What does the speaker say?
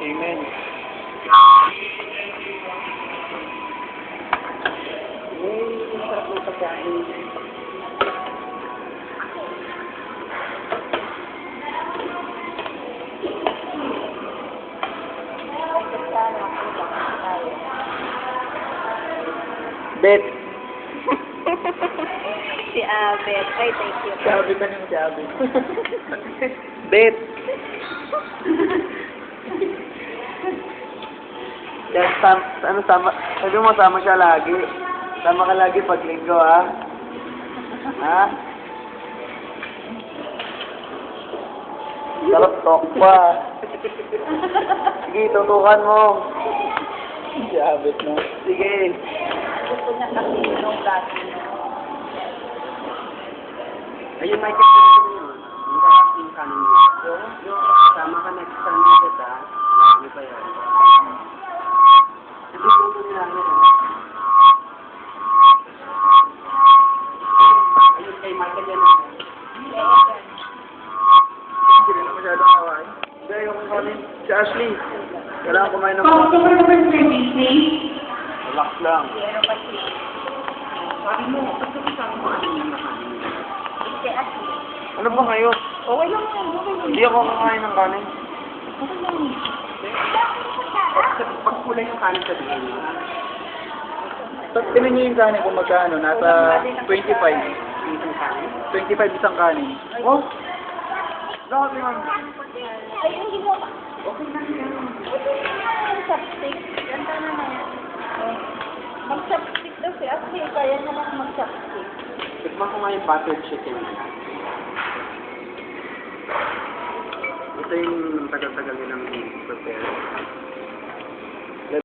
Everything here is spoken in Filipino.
Amen. Bet. Si Abet. Ay, thank you. Sabi ka ng sabi. Bet. Kaya sam, ano, sama, sabi mo sama siya lagi. Sama ka lagi pag linggo, ha? Ha? Sarap talk pa. Sige, tutukan mo. Sabit mo. Sige. Gusto niya kasi yung dati. Ayun, Michael, ano kay Michael yan. na masyadong kawain. Hindi, yung. Si Ashley. Kailangan kumain ng Customer number 30, please. Relax lang. Sabi mo, kasama mo ano yung nakain? si Ashley. Ano ba kayo? Okay lang yan. Okay lang. Hindi ako kakain ng kanin. Okay lang. Pag- Pag kulay yung kanin sa diin Pag tinan niyo yung kanin kung magkano, nasa 25. Isang kanin. 25 isang kanin. Oh! Lahat ano. Ay, hindi mo. Okay yan. Chopstick. Ganda na na yan. Mag-chopstick daw si Ashley. Kaya na lang mag-chopstick. Tikman ko nga chicken. Ito yung tagal-tagal nilang prepare.